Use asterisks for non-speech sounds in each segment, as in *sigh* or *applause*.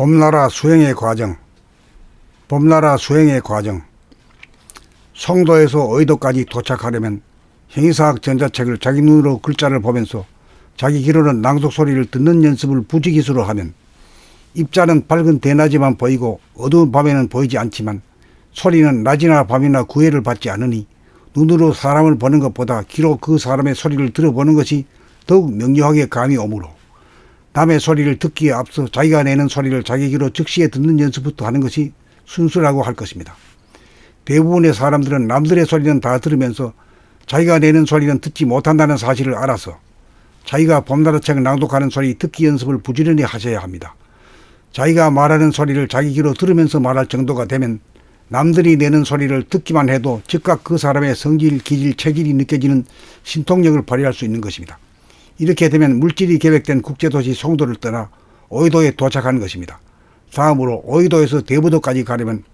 봄나라 수행의 과정. 봄나라 수행의 과정. 성도에서 의도까지 도착하려면 형이사학 전자책을 자기 눈으로 글자를 보면서 자기 귀로는 낭독 소리를 듣는 연습을 부지기수로 하면 입자는 밝은 대낮에만 보이고 어두운 밤에는 보이지 않지만 소리는 낮이나 밤이나 구애를 받지 않으니 눈으로 사람을 보는 것보다 귀로 그 사람의 소리를 들어보는 것이 더욱 명료하게 감이 오므로 남의 소리를 듣기에 앞서 자기가 내는 소리를 자기 귀로 즉시에 듣는 연습부터 하는 것이 순수라고 할 것입니다. 대부분의 사람들은 남들의 소리는 다 들으면서 자기가 내는 소리는 듣지 못한다는 사실을 알아서 자기가 봄나라 책 낭독하는 소리 듣기 연습을 부지런히 하셔야 합니다. 자기가 말하는 소리를 자기 귀로 들으면서 말할 정도가 되면 남들이 내는 소리를 듣기만 해도 즉각 그 사람의 성질, 기질, 체질이 느껴지는 신통력을 발휘할 수 있는 것입니다. 이렇게 되면 물질이 계획된 국제도시 송도를 떠나 오이도에 도착하는 것입니다. 다음으로 오이도에서 대부도까지 가려면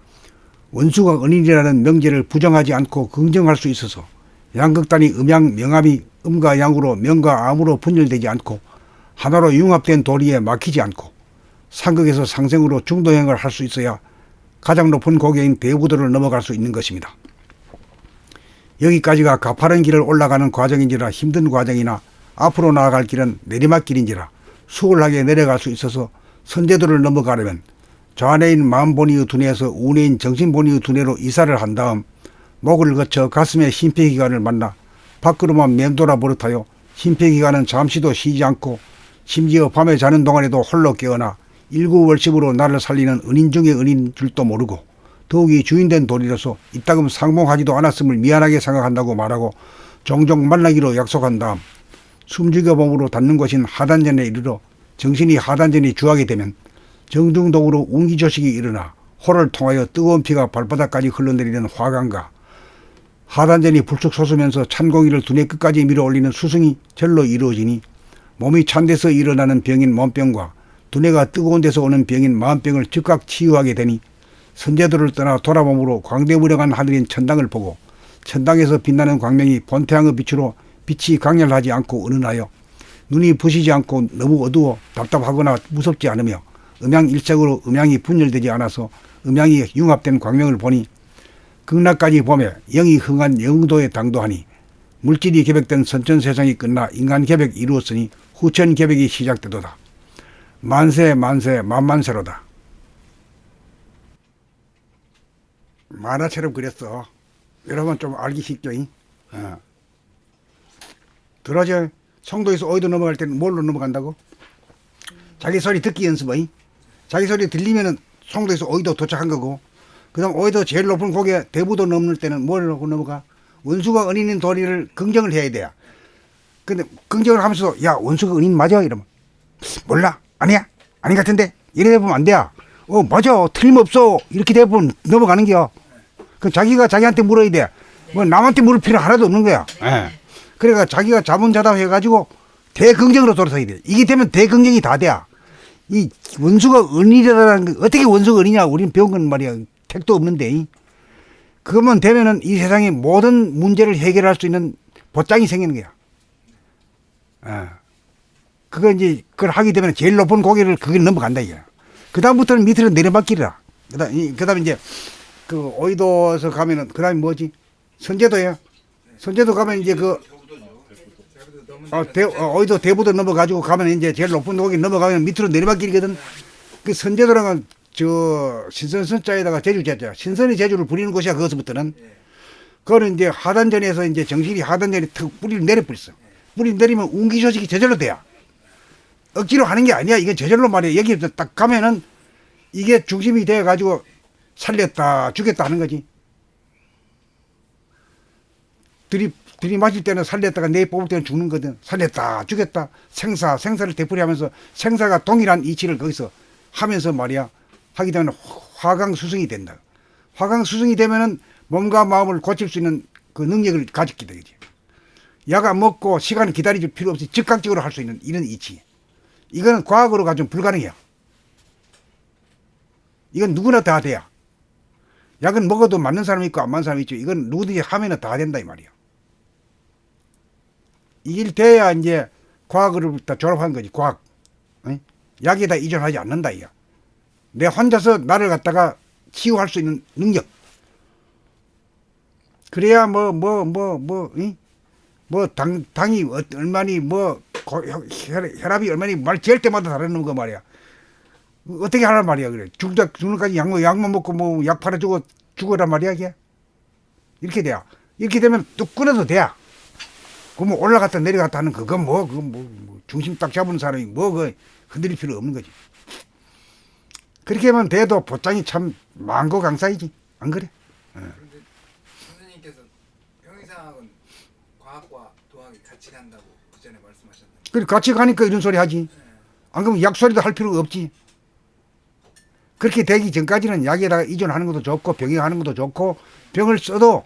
원수가 은인이라는 명제를 부정하지 않고 긍정할 수 있어서 양극단이 음양, 명암이 음과 양으로 명과 암으로 분열되지 않고 하나로 융합된 도리에 막히지 않고 상극에서 상생으로 중도행을 할 수 있어야 가장 높은 고개인 대부도를 넘어갈 수 있는 것입니다. 여기까지가 가파른 길을 올라가는 과정인지라 힘든 과정이나 앞으로 나아갈 길은 내리막길인지라 수월하게 내려갈 수 있어서 선제도를 넘어가려면 좌뇌인 마음본의의 두뇌에서 우뇌인 정신본의의 두뇌로 이사를 한 다음 목을 거쳐 가슴의 심폐기관을 만나 밖으로만 맴돌아 버릇하여 심폐기관은 잠시도 쉬지 않고 심지어 밤에 자는 동안에도 홀로 깨어나 일구월십으로 나를 살리는 은인 중의 은인 줄도 모르고 더욱이 주인된 도리로서 이따금 상봉하지도 않았음을 미안하게 생각한다고 말하고 종종 만나기로 약속한 다음 숨죽여 몸으로 닿는 것인 하단전에 이르러 정신이 하단전이 주하게 되면 정중동으로 운기조식이 일어나 호를 통하여 뜨거운 피가 발바닥까지 흘러내리는 화강과 하단전이 불쑥 솟으면서 찬 공기를 두뇌 끝까지 밀어올리는 수승이 절로 이루어지니 몸이 찬 데서 일어나는 병인 몸병과 두뇌가 뜨거운 데서 오는 병인 마음병을 즉각 치유하게 되니 선제도를 떠나 돌아봄으로 광대무량한 하늘인 천당을 보고 천당에서 빛나는 광명이 본태양의 빛으로 빛이 강렬하지 않고 은은하여 눈이 부시지 않고 너무 어두워 답답하거나 무섭지 않으며 음양 일색으로 음양이 분열되지 않아서 음양이 융합된 광명을 보니 극락까지 보며 영이 흥한 영도에 당도하니 물질이 계획된 선천 세상이 끝나 인간 계획 이루었으니 후천 계획이 시작되도다. 만세 만세 만만세로다. 만화처럼 그렸어. 여러분 좀 알기 쉽죠? 이? 어. 들어져. 성도에서 어디로 넘어갈 때는 뭘로 넘어간다고? 자기 소리 듣기 연습이. 자기 소리 들리면은 성도에서 어디도 도착한 거고. 그다음 어디도 제일 높은 고개 대부도 넘을 때는 뭘 하고 넘어가? 원수가 은인인 도리를 긍정을 해야 돼요. 근데 긍정을 하면서 야 원수가 은인 맞아 이러면 몰라 아니야 아닌 같은데 이래 보면 안 돼요. 어 맞아 틀림없어 이렇게 되면 넘어가는 게요. 그 자기가 자기한테 물어야 돼. 뭐 남한테 물을 필요 하나도 없는 거야. 예. 그러니까 자기가 자문자답 해가지고 대긍정으로 돌아서야 돼. 이게 되면 대긍정이 다 돼야. 이 원수가 은이라는 게 어떻게 원수가 은이냐 우리는 배운 건 말이야 택도 없는데 그것만 되면은 이 세상의 모든 문제를 해결할 수 있는 보장이 생기는 거야. 예. 그거 이제 그걸 하게 되면 제일 높은 고개를 그게 넘어간다 이게. 그 다음부터는 밑으로 내려막길이라. 그다음 그다음 이제 그 오이도에서 가면은 그다음에 뭐지 선제도야. 선제도 가면 이제 그 어, 대, 어, 어디도 대부도 넘어가지고 가면 이제 제일 높은 고기 넘어가면 밑으로 내리막길이거든. 그 선제도랑은 저 신선선자에다가 제주 제자 신선의 제주를 부리는 곳이야 그것부터는. 그거는 이제 하단전에서 이제 정신이 하단전에 턱 뿌리를 내려버렸어. 뿌리 내리면 운기 조직이 저절로 돼야. 억지로 하는 게 아니야. 이게 저절로 말이야. 여기 딱 가면은 이게 중심이 돼 가지고 살렸다 죽였다 하는 거지. 들이 들이마실 때는 살렸다가 내 뽑을 때는 죽는 거든. 살렸다 죽였다 생사 생사를 되풀이하면서 생사가 동일한 이치를 거기서 하면서 말이야 하게 되면 화강 수승이 된다. 화강 수승이 되면은 몸과 마음을 고칠 수 있는 그 능력을 가졌게 되겠지. 약 안 먹고 시간을 기다릴 필요 없이 즉각적으로 할 수 있는 이런 이치. 이거는 과학으로 가지고 불가능해요. 이건 누구나 다 돼야. 약은 먹어도 맞는 사람이 있고 안 맞는 사람이 있죠. 이건 누구든지 하면은 다 된다 이 말이야. 이일 돼야 이제 과학으로부터 졸업한 거지 과학. 어? 약에다 이전하지 않는다 이야. 내 혼자서 나를 갖다가 치유할 수 있는 능력. 그래야 뭐 뭐 뭐뭐 뭐당 당이 어- 얼마니 뭐 고- 혈- 혈압이 얼마니 말 지을 때마다 다르는 거 말이야. 어떻게 하란 말이야 그래. 죽다 죽는까지 약만 약만 먹고 뭐 약 팔아주고 죽어란 말이야 이게. 이렇게 돼야. 이렇게 되면 뚝 끊어도 돼야. 그뭐 올라갔다 내려갔다 하는 그건 뭐, 그건 뭐, 뭐 중심 딱 잡은 사람이 뭐, 그 흔들릴 필요 없는 거지. 그렇게 하면 돼도 보장이 참 망고 강사이지. 안 그래? 그런데 선생님께서 형이상학은 과학과 도학이 같이 간다고 그 전에 말씀하셨는데 그래, 같이 가니까 이런 소리 하지. 안 그러면 약소리도 할 필요가 없지. 그렇게 되기 전까지는 약에다가 이전하는 것도 좋고 병행하는 것도 좋고 병을 써도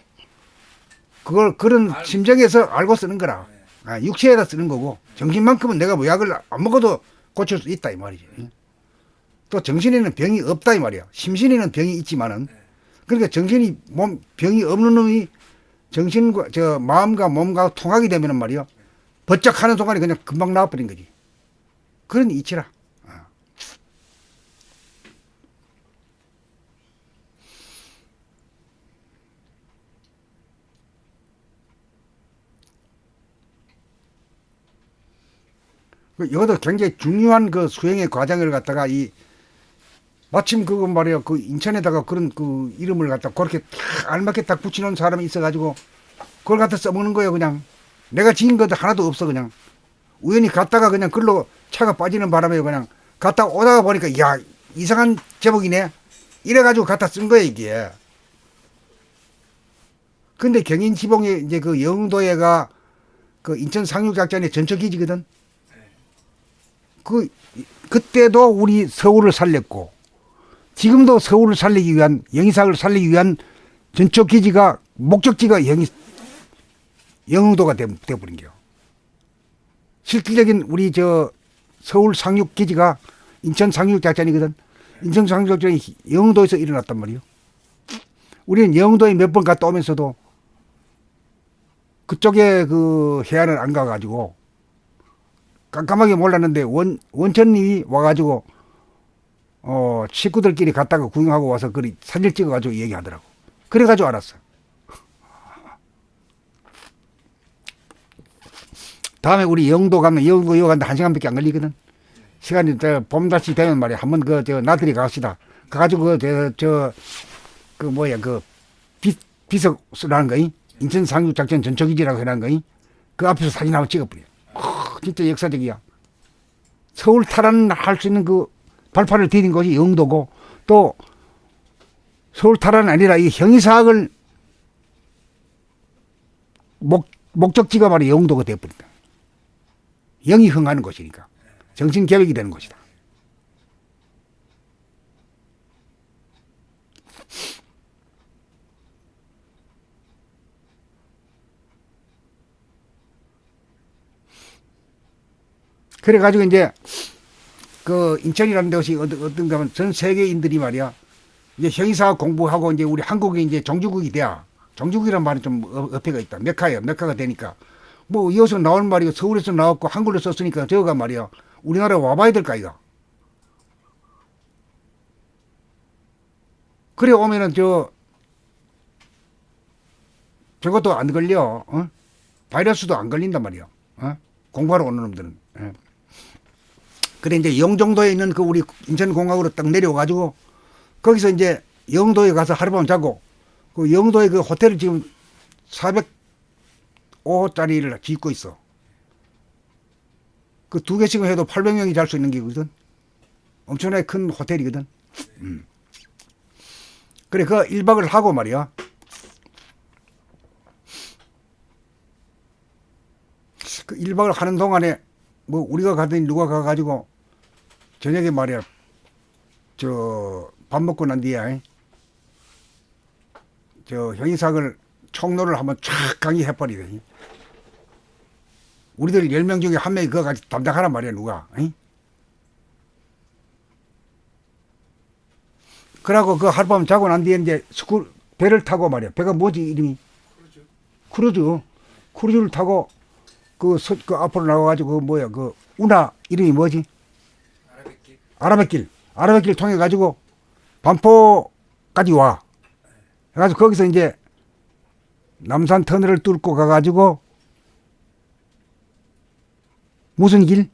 그걸 그런 알고. 심정에서 알고 쓰는 거라. 네. 아, 육체에다 쓰는 거고 정신만큼은 내가 뭐 약을 안 먹어도 고칠 수 있다 이 말이지. 또 정신에는 병이 없다 이 말이야. 심신에는 병이 있지만은 네. 그러니까 정신이 몸 병이 없는 놈이 정신과 저 마음과 몸과 통하게 되면은 말이야. 버쩍 하는 순간에 그냥 금방 나와버린 거지. 그런 이치라. 이것도 굉장히 중요한 그 수행의 과정을 갖다가 이 마침 그거 말이야 그 인천에다가 그런 그 이름을 갖다 그렇게 딱 알맞게 딱 붙이는 사람이 있어가지고 그걸 갖다 써먹는 거예요 그냥. 내가 지은 것도 하나도 없어 그냥. 우연히 갔다가 그냥 글로 차가 빠지는 바람에 그냥 갔다 오다가 보니까 야 이상한 제목이네. 이래가지고 갖다 쓴 거야 이게. 근데 경인 지봉에 이제 그 영도에가 그 인천 상륙작전의 전초기지거든 그 그때도 우리 서울을 살렸고 지금도 서울을 살리기 위한 영희사를 살리기 위한 전초 기지가 목적지가 영희 영흥도가 돼, 돼버린 게요. 실질적인 우리 저 서울 상륙 기지가 인천 상륙 작전이거든. 인천 상륙 작전이 영흥도에서 일어났단 말이요. 우리는 영흥도에 몇 번 갔다 오면서도 그쪽에 그 해안을 안 가가지고 깜깜하게 몰랐는데 원 원천님이 와가지고 어 식구들끼리 갔다가 구경하고 와서 그 사진 찍어가지고 얘기하더라고. 그래가지고 알았어. 다음에 우리 영도 가면 영도 여 간다 한 시간밖에 안 걸리거든. 시간이 저 봄달씨 되면 말이야 한번 그 저 나들이 갑시다. 가가지고 그저그 그 뭐야 그 비, 비석수라는 거이 인천 상륙 작전 전초기지라고 해놓은 거이 그 앞에서 사진 한번 찍어버려. 크, 진짜 역사적이야. 서울 탈환할 수 있는 그 발판을 디딘 것이 영도고 또 서울 탈환 아니라 이 형이사학을 목, 목적지가 바로 영도가 되어버린다. 영이 흥하는 곳이니까. 정신 개혁이 되는 곳이다. 그래가지고 이제 그 인천이라는 곳이 어떤 어떤가 하면 전 세계인들이 말이야. 이제 형이사 공부하고 이제 우리 한국이 이제 종주국이 돼야 종주국이란 말은 좀 어- 어폐가 있다. 메카예요. 메카가 되니까. 뭐 이어서 나온 말이 서울에서 나왔고 한글로 썼으니까 저거가 말이야. 우리나라 와봐야 될까 이거? 그래 오면은 저 저것도 안 걸려. 어? 바이러스도 안 걸린단 말이야. 어? 공부하러 오는 놈들은. 예. 그래 이제 영종도에 있는 그 우리 인천공항으로 딱 내려가지고 거기서 이제 영도에 가서 하룻밤 자고 그 영도에 그 호텔을 지금 405짜리를 짓고 있어. 그 두 개씩은 해도 800명이 잘 수 있는 게거든. 엄청나게 큰 호텔이거든. 음. 그래 그 1박을 하고 말이야. 그 1박을 하는 동안에 뭐 우리가 가더니 누가 가가지고 저녁에 말이야. 저 밥 먹고 난 뒤에 저 형이삭을 총로를 한번 쫙 강의해버리더니 우리들 10명 중에 한 명이 그거 가지고 담당하란 말이야 누가 응? 그러고 그 하룻밤 자고 난 뒤에 이제 스쿨 배를 타고 말이야. 배가 뭐지 이름이? 그러죠. 크루즈. 크루즈를 타고 그, 서, 그 앞으로 나와가지고 그 뭐야 그 운하 이름이 뭐지 아라뱃길 아라뱃길 통해 가지고 반포까지 와. 그래가지고 거기서 이제 남산 터널을 뚫고 가가지고 무슨 길?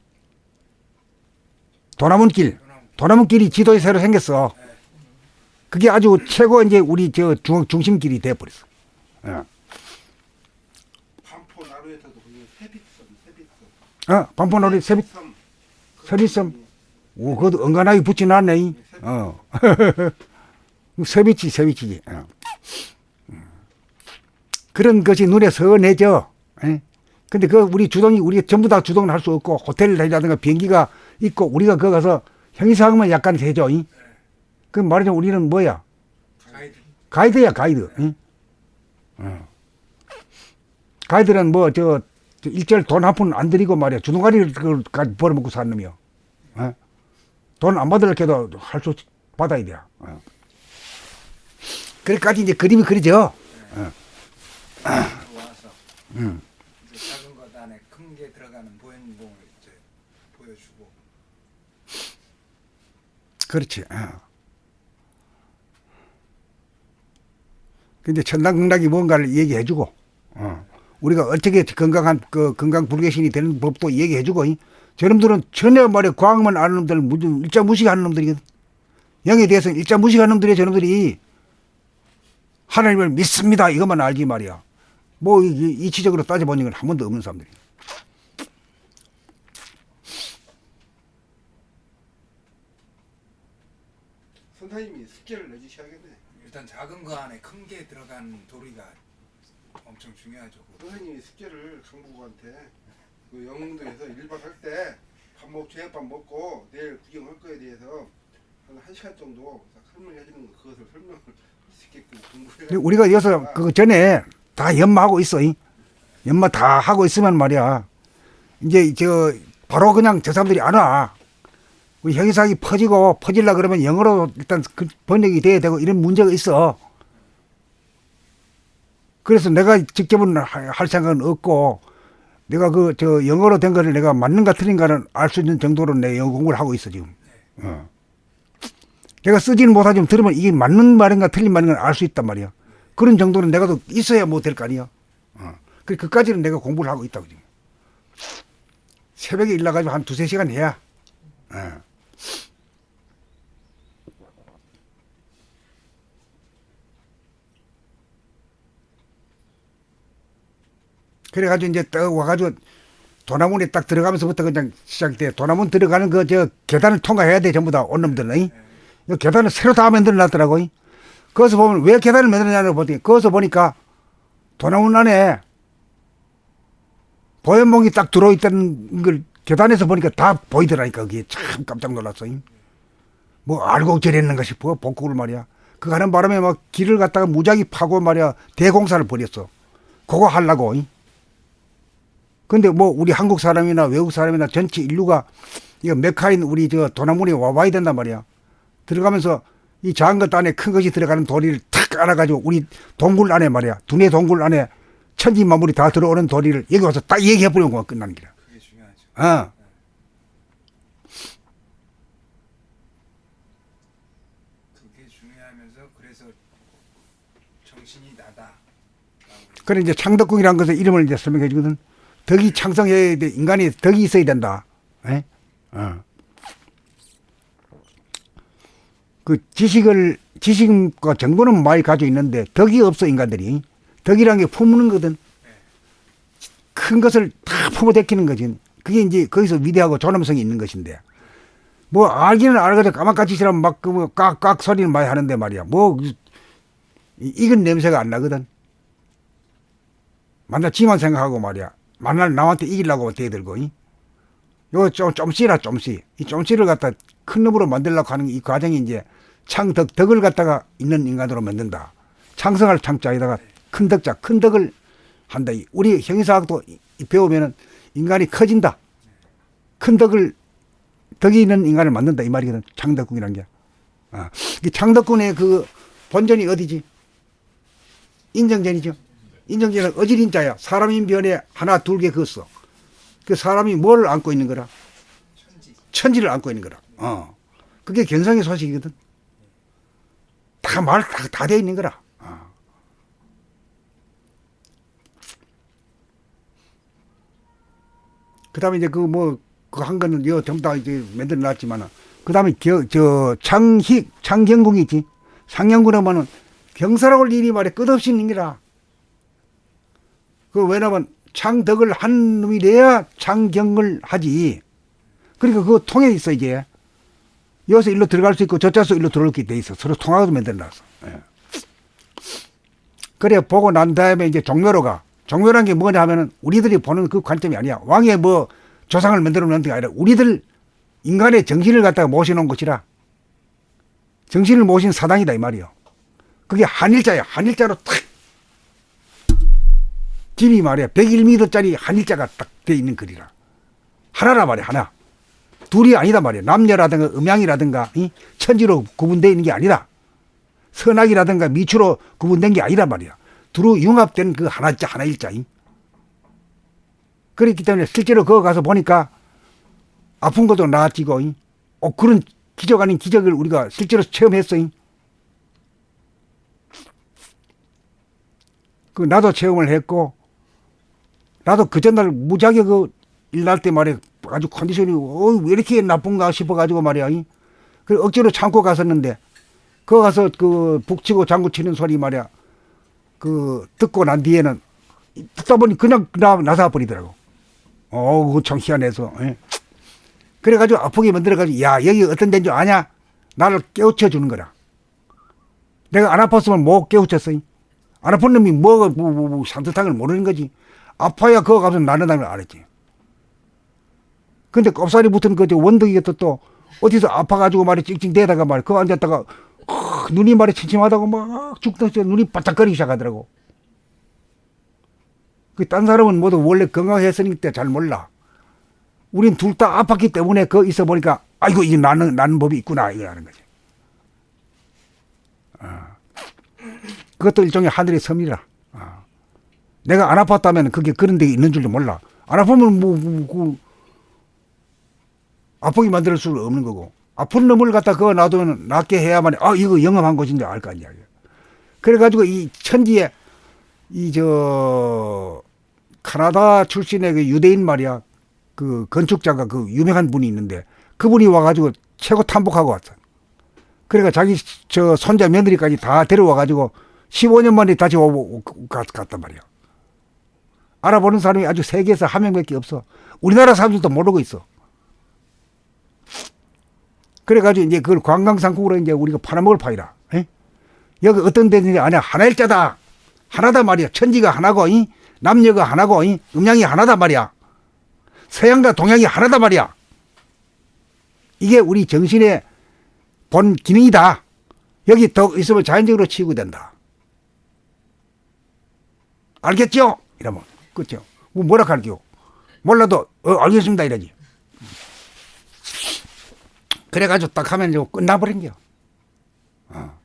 도남은 길. 도남은 길이 지도에 새로 생겼어. 그게 아주 최고 이제 우리 저 중, 중심길이 돼버렸어. 예. 반포 나루에서도 거기 세빛섬, 세빛섬. 어, 반포놀이 세빛, 섬. 세빛섬. 오, 그것도 은간하게 붙여놨네. 이. 어. *laughs* 세빛이, 세빛이지. 어. 음. 그런 것이 눈에 선해져. 예? 근데 그 우리 주동이, 우리가 전부 다 주동을 할 수 없고, 호텔이라든가 비행기가 있고, 우리가 거기 가서 형이상하면 약간 되죠. 이. 그 말하자면 우리는 뭐야? 가이드 가이드 야, 가이드. 응? 어. 가이드는 뭐, 저, 저 일절 돈 한 푼안 들이고 말이야. 주둥아리를 그걸 가- 벌어먹고 사는 놈이요. 어? 돈안 받으려고 해도 할 수 받아야 돼. 어. 그래까지 이제 그림이 그리죠. 와서 음. 이제 작은 것 안에 큰 게 들어가는 보행봉을 이제 보여주고 그렇지. 어. 근데 천당궁락이 뭔가를 얘기해주고, 어. 우리가 어떻게 건강한 그 건강 불개신이 되는 법도 얘기해주고, 이. 저놈들은 전혀 말이야 과학만 아는 놈들 무슨 일자 무식하는 놈들이거든. 영에 대해서 일자 무식하는 놈들이 저놈들이 하나님을 믿습니다 이것만 알지 말이야. 뭐 이- 이- 이치적으로 따져본 적은 한 번도 없는 사람들이. 선생님이 숙제를 내주셔야겠네. 일단 작은 거 안에 큰 게 들어간 도리가 엄청 중요하죠. 선생님이 숙제를 강부구한테 그 영흥도에서 1박 할 때 밥 먹, 저녁밥 먹고 내일 구경할 거에 대해서 한 1시간 정도 설명해 주는 거 그것을 설명을 할 수 있게끔 근데 우리가 여기서 그 전에 다 연마하고 있어. 이. 연마 다 하고 있으면 말이야. 이제 저 바로 그냥 저 사람들이 안 와. 우리 형이상이 퍼지고 퍼질라 그러면 영어로 일단 그 번역이 돼야 되고 이런 문제가 있어. 그래서 내가 직접은 할할 생각은 없고 내가 그 저 영어로 된 거를 내가 맞는가 틀린가는 알 수 있는 정도로 내 영어 공부를 하고 있어 지금. 어. 내가 쓰지는 못하지만 들으면 이게 맞는 말인가 틀린 말인가 알 수 있단 말이야. 그런 정도는 내가 또 있어야 뭐 될 거 아니야. 어. 그, 그까지는 내가 공부를 하고 있다고 지금. 새벽에 일나가지고 한 두세 시간 해야. 어. 그래가지고 이제 딱 와가지고 도나문에 딱 들어가면서부터 그냥 시작돼. 도나문 들어가는 그 저 계단을 통과해야 돼 전부 다 온놈들은. 이 계단을 새로 다 만들어 놨더라고. 이. 거기서 보면 왜 계단을 만들었냐고 보더니 거기서 보니까 도나문 안에 보현몽이 딱 들어있다는 걸 계단에서 보니까 다 보이더라니까 그게 참 깜짝 놀랐어. 이. 뭐 알고 저랬는가 싶어 복국을 말이야. 그 가는 바람에 막 길을 갖다가 무작위 파고 말이야 대공사를 벌였어. 그거 하려고. 이. 근데 뭐 우리 한국 사람이나 외국 사람이나 전체 인류가 이거 메카인 우리 저 도나문에 와봐야 된단 말이야. 들어가면서 이 작은 것 안에 큰 것이 들어가는 도리를 탁 알아가지고 우리 동굴 안에 말이야. 두뇌 동굴 안에 천지 만물이 다 들어오는 도리를 여기 와서 딱 얘기해버리는 거야. 끝나는 기라. 그게 중요하죠. 어. 그게 중요하면서 그래서 정신이 나다. 그래 이제 창덕궁이라는 것의 이름을 이제 설명해 주거든. 덕이 창성해야 돼. 인간이 덕이 있어야 된다. 예? 어. 그 지식을 지식과 정보는 많이 가지고 있는데 덕이 없어 인간들이. 덕이라는 게 품는 거든. 큰 것을 다 품어대키는 거지. 그게 이제 거기서 위대하고 존엄성이 있는 것인데. 뭐 알기는 알거든 까막까지처럼 막그 깍깍 소리는 많이 하는데 말이야. 뭐 이- 익은 냄새가 안 나거든. 만날 지만 생각하고 말이야. 만날 남한테 이기려고 대들고, 이. 요, 좀, 좀 씨라, 좀 씨. 이 좀 씨를 갖다 큰 놈으로 만들려고 하는 이 과정이 이제 창덕, 덕을 갖다가 있는 인간으로 만든다. 창성할 창자에다가 큰 덕자, 큰 덕을 한다. 이 우리 형이사학도 이- 이 배우면은 인간이 커진다. 큰 덕을, 덕이 있는 인간을 만든다. 이 말이거든. 창덕궁이란 게. 아, 이 창덕궁의 그 본전이 어디지? 인정전이죠. 인정전은 어지린자야. 사람인 변에 하나 둘 개 그었어. 그 사람이 뭘 안고 있는 거라? 천지. 천지 를 안고 있는 거라. 어. 그게 견성의 소식이거든. 다말다다돼 있는 거라. 어. 그다음에 이제 그 뭐 그 한 거는 여 전부 다 이제 만들어 놨지만은 그다음에 겨, 저 창희 창경궁이 있지. 상영군 하면은 경사라고 할 일이 말이 끝없이 있는 거라. 그 왜냐면 창덕을 한 놈이 돼야 창경을 하지. 그러니까 그거 통해 있어 이제. 여기서 일로 들어갈 수 있고 저쪽에서 일로 들어올게 돼 있어. 서로 통하게 만들어놨어. 예. 그래 보고 난 다음에 이제 종묘로 가 종묘란 게 뭐냐 하면은 우리들이 보는 그 관점이 아니야. 왕의 뭐 조상을 만들어 놓는 게 아니라 우리들 인간의 정신을 갖다가 모셔놓은 곳이라. 정신을 모신 사당이다 이 말이요. 그게 한일자야. 한일자로 탁 집이 말이야. 101m짜리 한일자가 딱 돼 있는 글이라. 하나라 말이야. 하나. 둘이 아니다 말이야. 남녀라든가 음양이라든가 이? 천지로 구분되어 있는 게 아니다. 선악이라든가 미추로 구분된 게 아니란 말이야. 두루 융합된 그 하나자 하나일자. 이? 그렇기 때문에 실제로 거기 가서 보니까 아픈 것도 나아지고 이? 어, 그런 기적 아닌 기적을 우리가 실제로 체험했어. 이? 그 나도 체험을 했고 나도 그 전날 무지하게 그 일날 때 말이야 아주 컨디션이 어, 왜 이렇게 나쁜가 싶어가지고 말이야. 이? 그 억지로 참고 갔었는데 거 가서 그 북치고 장구 치는 소리 말이야. 그 듣고 난 뒤에는 듣다 보니 그냥 나 나사 버리더라고. 어, 그거 참 희한해서. 예. 그래가지고 아프게 만들어가지고 야 여기 어떤 데인 줄 아냐? 나를 깨우쳐 주는 거라. 내가 안 아팠으면 못 깨우쳤어. 안 아픈 놈이 뭐가 뭐, 뭐, 뭐 산뜻한 걸 모르는 거지. 아파야 그거 가서 나는다는 걸 알았지. 근데 꼽살이 붙은 그 원덕이가 또, 또 어디서 아파가지고 말이 찡찡대다가 말이 그거 앉았다가 크, 눈이 말이 침침하다고 막 죽듯이 눈이 바짝거리기 시작하더라고. 그 딴 사람은 모두 원래 건강했으니까 잘 몰라. 우린 둘 다 아팠기 때문에 그 있어 보니까 아이고 이게 나는 나는 법이 있구나 이거라는 거지. 아. 그것도 일종의 하늘의 섭리라. 아. 내가 안 아팠다면 그게 그런 데 있는 줄도 몰라. 안 아프면 뭐, 뭐, 그 아프게 만들 수 없는 거고. 아픈 놈을 갖다 그거 놔두면 낫게 해야만, 아, 이거 영험한 것인데 알 거 아니야. 그래가지고 이 천지에, 이, 저, 카나다 출신의 그 유대인 말이야. 그 건축자가 그 유명한 분이 있는데 그분이 와가지고 최고 탐복하고 왔어. 그러니까 자기 저 손자 며느리까지 다 데려와가지고 15년 만에 다시 오고 갔- 갔단 말이야. 알아보는 사람이 아주 세계에서 한 명밖에 없어. 우리나라 사람들도 모르고 있어. 그래가지고 이제 그걸 관광상국으로 이제 우리가 팔아먹을 파이라. 에? 여기 어떤 데든지 아니야. 하나일자다. 하나다 말이야. 천지가 하나고, 이? 남녀가 하나고, 이? 음양이 하나다 말이야. 서양과 동양이 하나다 말이야. 이게 우리 정신의 본 기능이다. 여기 더 있으면 자연적으로 치유가 된다. 알겠죠? 이러면. 그죠? 뭐 뭐라 할게요? 몰라도, 어, 알겠습니다. 이러지. 그래가지고 딱 하면 이제 끝나버린 겨. 어.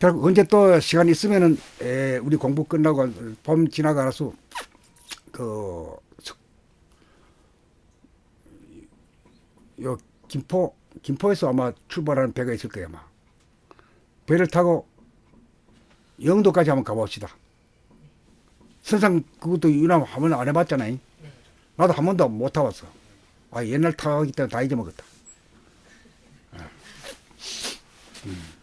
결국 언제 또 시간 있으면은 에, 우리 공부 끝나고 봄 지나가서 그 요 김포 김포에서 아마 출발하는 배가 있을 거야 아마 배를 타고 영도까지 한번 가봅시다. 선상 그것도 유나 한번 안 해봤잖아요. 나도 한 번도 못 타봤어. 아 옛날 타기 때문에 다 잊어먹었다. 아. 음.